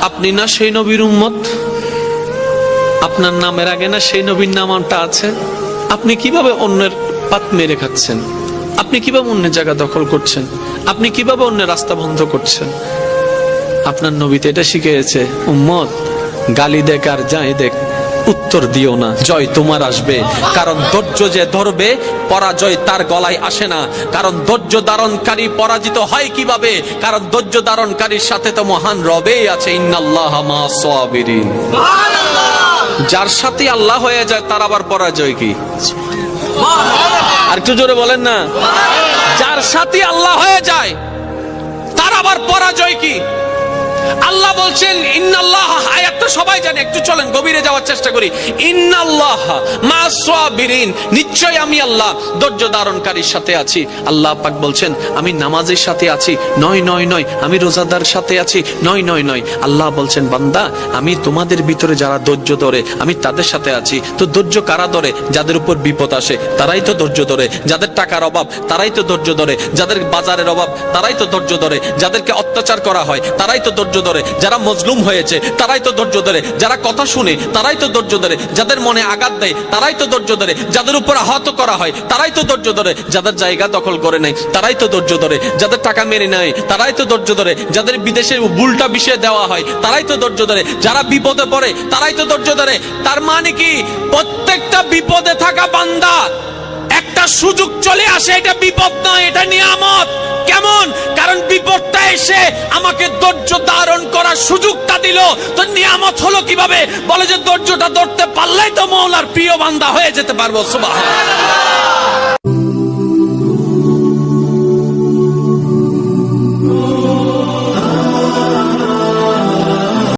আপনি না সেই নবীর উম্মত? আপনার নামের আগে না সেই নবীর নামটা আছে? আপনি কীভাবে অন্যের পাত মেরে খাচ্ছেন? আপনি কীভাবে অন্যের জায়গা দখল করছেন? আপনি কীভাবে অন্যের রাস্তা বন্ধ করছেন? আপনার নবীতে এটা শিখিয়েছে, উম্মত, গালি দেখ আর যাই দেখ। উত্তর দিও না। জয় তোমার আসবে। কারণ ধৈর্য যে ধরবে, পরাজয় তার গলায় আসে না। কারণ ধৈর্য ধারণকারী পরাজিত হয় কীভাবে? কারণ ধৈর্য ধারণকারীর সাথে তো মহান রবেই আছে। ইন্নাল্লাহ মা সাবিরিন। যার সাথে আল্লাহ হয়ে যায়, তার আবার পরাজয় কি? আর একটু জোরে বলেন না। যার সাথে আল্লাহ হয়ে যায়, তার আবার পরাজয় কি? আল্লাহ বলছেন, ইন্নাল্লাহ সবাই জানে, একটু চলেন, গভীরে যাওয়ার চেষ্টা করি। ইন্নাল্লাহ মা নিশ্চয় আমি আল্লাহ, ধৈর্য ধারণকারীর সাথে আছি। আল্লাহ পাক বলছেন, আমি নামাজের সাথে আছি, নয় নয় নয়, আমি রোজাদার সাথে আছি, নয় নয় নয়। আল্লাহ বলছেন, বান্দা, আমি তোমাদের ভিতরে যারা ধৈর্য ধরে, আমি তাদের সাথে আছি। তো ধৈর্য কারা ধরে? যাদের উপর বিপদ আসে, তারাই তো ধৈর্য ধরে। যাদের টাকার অভাব, তারাই তো ধৈর্য ধরে। যাদের বাজারের অভাব, তারাই তো ধৈর্য ধরে। যাদেরকে অত্যাচার করা হয়, তারাই তো ধৈর্য ধরে। যারা মজলুম হয়েছে, তারাই তো ধৈর্য ধরে। যারা কথা শুনে, তারাই তো ধৈর্য ধরে। যাদের মনে আঘাত দেয়, তারাই তো ধৈর্য ধরে। যাদের উপর আহত করা হয়, তারাই তো ধৈর্য ধরে। যাদের জায়গা দখল করে নেয়, তারাই তো ধৈর্য ধরে। যাদের টাকা মেরে নেয়, তারাই তো ধৈর্য ধরে। যাদের বিদেশে বুলটা বিষয়ে দেওয়া হয়, তারাই তো ধৈর্য ধরে। যারা বিপদে পড়ে, তারাই তো ধৈর্য ধরে। তার মানে কি? প্রত্যেকটা বিপদে থাকা বান্দা, একটা সুযোগ চলে আসে, এটা বিপদ নয়, এটা নিয়ামত। কেমন? কারণ বিপদটা এসে আমাকে ধৈর্য ধারণ করার সুযোগটা দিল। তো নিয়ামত হলো কীভাবে? বলে যে ধৈর্যটা ধরতে পারলেই তো মৌলার প্রিয় বান্দা হয়ে যেতে পারব সুবাহ